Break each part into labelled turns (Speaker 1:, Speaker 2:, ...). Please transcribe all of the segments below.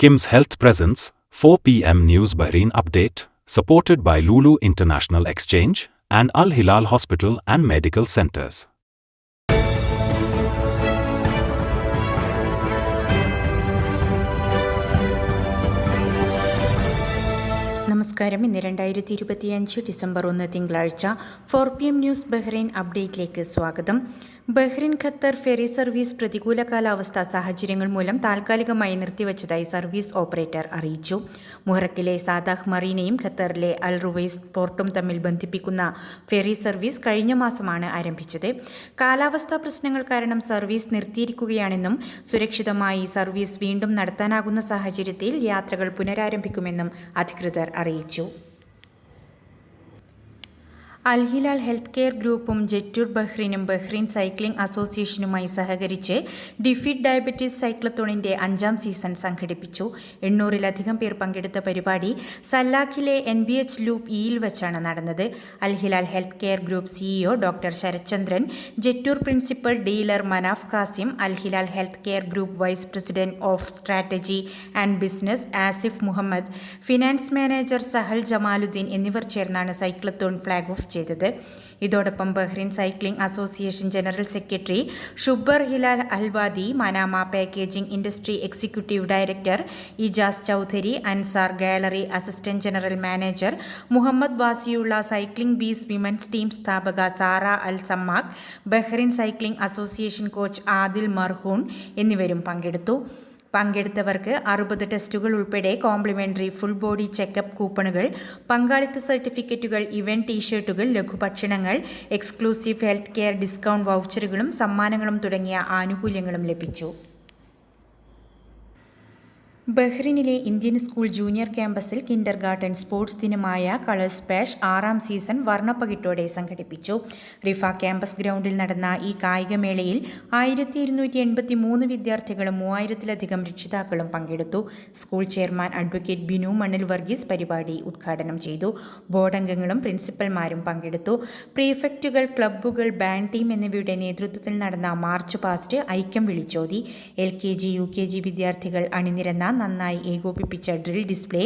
Speaker 1: Kim's Health Presence, 4 p.m. News Bahrain Update, supported by Lulu International Exchange and Al Hilal Hospital and Medical Centers.
Speaker 2: നമസ്കാരം ഇന്ന് രണ്ടായിരത്തി ഇരുപത്തിയഞ്ച് December ഒന്ന് തിങ്കളാഴ്ച four P M news Bahrain അപ്ഡേറ്റിലേക്ക് സ്വാഗതം Bahrain Qatar ferry service പ്രതികൂല കാലാവസ്ഥാ സാഹചര്യങ്ങൾ മൂലം താൽക്കാലികമായി നിർത്തിവച്ചതായി സർവീസ് ഓപ്പറേറ്റർ അറിയിച്ചു. മുഹറക്കിലെ സാദാഹ് മറീനയും ഖത്തറിലെ അൽ റുവൈസ് പോർട്ടും തമ്മിൽ ബന്ധിപ്പിക്കുന്ന ഫെറി സർവീസ് കഴിഞ്ഞ മാസമാണ് ആരംഭിച്ചത്. കാലാവസ്ഥാ പ്രശ്നങ്ങൾ കാരണം സർവീസ് നിർത്തിയിരിക്കുകയാണെന്നും സുരക്ഷിതമായി സർവീസ് വീണ്ടും നടത്താനാകുന്ന സാഹചര്യത്തിൽ യാത്രകൾ പുനരാരംഭിക്കുമെന്നും അധികൃതർ അറിയിച്ചു. അൽഹിലാൽ ഹെൽത്ത് കെയർ ഗ്രൂപ്പും ജെറ്റൂർ ബഹ്റിനും ബഹ്റിൻ സൈക്ലിംഗ് അസോസിയേഷനുമായി സഹകരിച്ച് ഡിഫിറ്റ് ഡയബറ്റീസ് സൈക്ലത്തോണിന്റെ അഞ്ചാം സീസൺ സംഘടിപ്പിച്ചു. എണ്ണൂറിലധികം പേർ പങ്കെടുത്ത പരിപാടി സല്ലാഖിലെ എൻ ബി എച്ച് ലൂപ്പ് ഇയിൽ വെച്ചാണ് നടന്നത്. Al Hilal health care group CEO doctor Sharathchandran Jetour principal dealer Manaf Kasim Al Hilal health care group vice president of strategy and business Asif Muhammad finance manager Sahal Jamaluddin എന്നിവർ ചേർന്നാണ് cyclothon flag off ചെയ്തത്. ഇതോടൊപ്പം Bahrain cycling association general secretary Shubar Hilal Alwadi Manama packaging industry executive director Ijaz Chaudhary Ansar gallery assistant general manager Muhammad Wasiulla cycling bees women's team സ്ഥാപക Sara Al Sammakh Bahrain cycling association coach Adel Marhoon എന്നിവരും പങ്കെടുത്തു. പങ്കെടുത്തവർക്ക് അറുപത് ടെസ്റ്റുകൾ ഉൾപ്പെടെ complimentary full body checkup കൂപ്പണുകൾ പങ്കാളിത്ത സർട്ടിഫിക്കറ്റുകൾ ഇവന്റ് ടീഷർട്ടുകൾ ലഘുഭക്ഷണങ്ങൾ എക്സ്ക്ലൂസീവ് ഹെൽത്ത് കെയർ ഡിസ്കൗണ്ട് വൗച്ചറുകളും സമ്മാനങ്ങളും തുടങ്ങിയ ആനുകൂല്യങ്ങളും ലഭിച്ചു. ബഹ്റിനിലെ ഇന്ത്യൻ സ്കൂൾ ജൂനിയർ ക്യാമ്പസിൽ കിൻഡർ ഗാർഡൻ സ്പോർട്സ് ദിനമായ കളേഴ്സ് പാഷ് ആറാം സീസൺ വർണപ്പകിട്ടോടെ സംഘടിപ്പിച്ചു. റിഫ ക്യാമ്പസ് ഗ്രൗണ്ടിൽ നടന്ന ഈ കായികമേളയിൽ ആയിരത്തി ഇരുന്നൂറ്റി എൺപത്തി മൂന്ന് വിദ്യാർത്ഥികളും മൂവായിരത്തിലധികം രക്ഷിതാക്കളും പങ്കെടുത്തു. സ്കൂൾ ചെയർമാൻ അഡ്വക്കേറ്റ് ബിനു മണ്ണിൽ വർഗീസ് പരിപാടി ഉദ്ഘാടനം ചെയ്തു. ബോർഡംഗങ്ങളും പ്രിൻസിപ്പൽമാരും പങ്കെടുത്തു. പ്രീഫെക്റ്റുകൾ ക്ലബ്ബുകൾ ബാൻഡ് ടീം എന്നിവയുടെ നേതൃത്വത്തിൽ നടന്ന മാർച്ച് പാസ്റ്റ് ഐക്യം വിളിച്ചോതി. L K G U K G വിദ്യാർത്ഥികൾ അണിനിരന്ന നന്നായി ഏകോപിപ്പിച്ച ഡ്രിൽ ഡിസ്പ്ലേ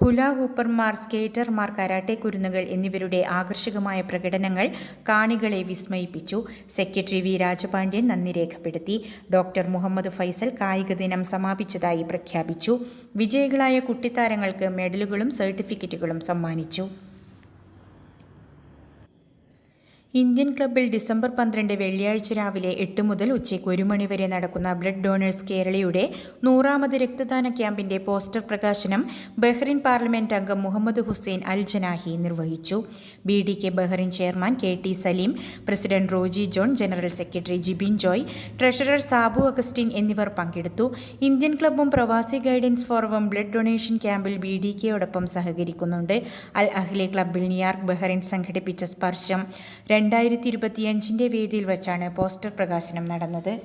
Speaker 2: ഹുല ഹൂപ്പർമാർ സ്കേറ്റർമാർ കരാട്ടെ കുരുന്നുകൾ എന്നിവരുടെ ആകർഷകമായ പ്രകടനങ്ങൾ കാണികളെ വിസ്മയിപ്പിച്ചു. സെക്രട്ടറി വി രാജപാണ്ഡ്യൻ നന്ദി രേഖപ്പെടുത്തി. ഡോക്ടർ മുഹമ്മദ് ഫൈസൽ കായിക ദിനം സമാപിച്ചതായി പ്രഖ്യാപിച്ചു. വിജയികളായ കുട്ടിത്താരങ്ങൾക്ക് മെഡലുകളും സർട്ടിഫിക്കറ്റുകളും സമ്മാനിച്ചു. ഇന്ത്യൻ ക്ലബ്ബിൽ ഡിസംബർ പന്ത്രണ്ട് വെള്ളിയാഴ്ച രാവിലെ എട്ട് മുതൽ ഉച്ചയ്ക്ക് ഒരു മണി വരെ നടക്കുന്ന ബ്ലഡ് ഡോണേഴ്സ് കേരളയുടെ നൂറാമത് രക്തദാന ക്യാമ്പിന്റെ പോസ്റ്റർ പ്രകാശനം ബഹ്റിൻ പാർലമെന്റ് അംഗം മുഹമ്മദ് ഹുസൈൻ അൽ ജനാഹി നിർവഹിച്ചു. B D K Bahrain chairman K T Saleem president Roji John general secretary Jibin Joy treasurer Sabu Augustine എന്നിവർ പങ്കെടുത്തു. ഇന്ത്യൻ ക്ലബ്ബും പ്രവാസി ഗൈഡൻസ് ഫോറവും ബ്ലഡ് ഡൊണേഷൻ ക്യാമ്പിൽ ബി ഡി കെയോടൊപ്പം സഹകരിക്കുന്നുണ്ട്. അൽ അഹ്ലെ ക്ലബ്ബിൽ ന്യൂയോർക്ക് ബഹ്റിൻ സംഘടിപ്പിച്ച സ്പർശം രണ്ടായിരത്തി ഇരുപത്തിയഞ്ചിന്റെ വേദിയിൽ വെച്ചാണ് പോസ്റ്റർ പ്രകാശനം നടന്നത്.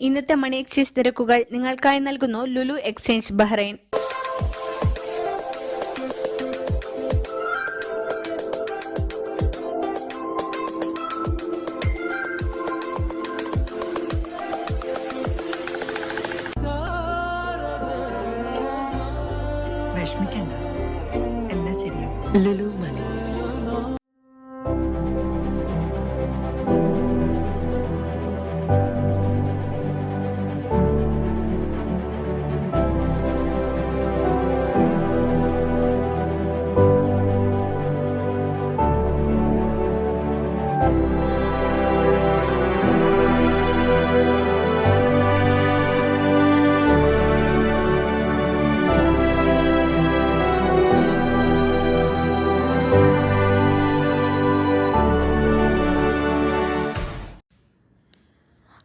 Speaker 3: ഇന്നത്തെ മണി എക്സ്ചേഞ്ച് നിരക്കുകൾ നിങ്ങൾക്കായി നൽകുന്നു ലുലു എക്സ്ചേഞ്ച് ബഹ്റൈൻ.
Speaker 4: വിഷമിക്കണ്ട. എല്ലാം ശരിയാവും. ലുലു മണി.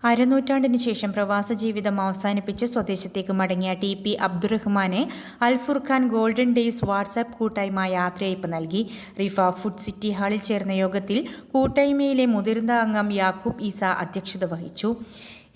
Speaker 2: അരനൂറ്റാണ്ടിന് ശേഷം പ്രവാസ ജീവിതം അവസാനിപ്പിച്ച് സ്വദേശത്തേക്ക് മടങ്ങിയ T P അബ്ദുറഹ്മാനെ Al Furqan golden days WhatsApp കൂട്ടായ്മ യാത്രയയപ്പ് നൽകി. റിഫ ഫുഡ് സിറ്റി ഹാളിൽ ചേർന്ന യോഗത്തിൽ കൂട്ടായ്മയിലെ മുതിർന്ന അംഗം യാക്കൂബ് ഈസ അധ്യക്ഷത വഹിച്ചു.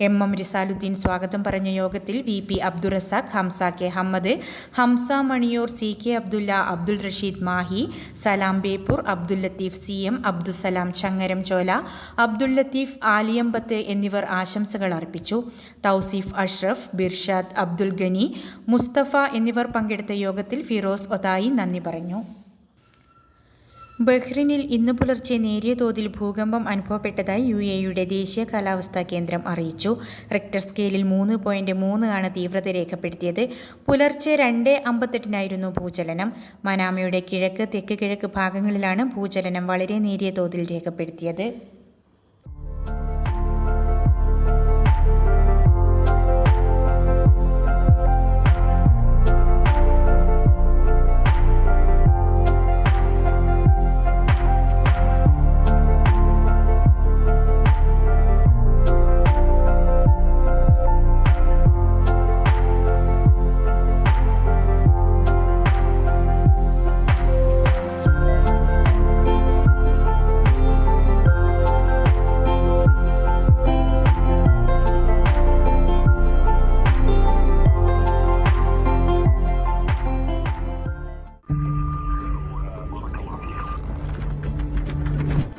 Speaker 2: എം എം റിസാലുദ്ദീൻ സ്വാഗതം പറഞ്ഞ യോഗത്തിൽ V P Abdurazak Hamza K Hammad Hamza Maniyur C K Abdulla Abdul Rasheed Mahe Salam Beypore Abdul Latheef C M Abdussalam Changaram Chola Abdul Latheef Aliyambath എന്നിവർ ആശംസകൾ അർപ്പിച്ചു. തൗസീഫ് അഷ്റഫ് ബിർഷാദ് അബ്ദുൽ ഗനി മുസ്തഫ എന്നിവർ പങ്കെടുത്ത യോഗത്തിൽ ഫിറോസ് ഒതായി നന്ദി പറഞ്ഞു. ബഹ്റിനിൽ ഇന്ന് പുലർച്ചെ നേരിയ തോതിൽ ഭൂകമ്പം അനുഭവപ്പെട്ടതായി യു എയുടെ ദേശീയ കാലാവസ്ഥാ കേന്ദ്രം അറിയിച്ചു. റിക്ടർ സ്കെയിലിൽ മൂന്ന് പോയിന്റ് മൂന്ന് ആണ് തീവ്രത രേഖപ്പെടുത്തിയത്. പുലർച്ചെ രണ്ട് അമ്പത്തെട്ടിനായിരുന്നു ഭൂചലനം. മനാമയുടെ കിഴക്ക് തെക്ക് കിഴക്ക് ഭാഗങ്ങളിലാണ് ഭൂചലനം വളരെ നേരിയ തോതിൽ രേഖപ്പെടുത്തിയത്.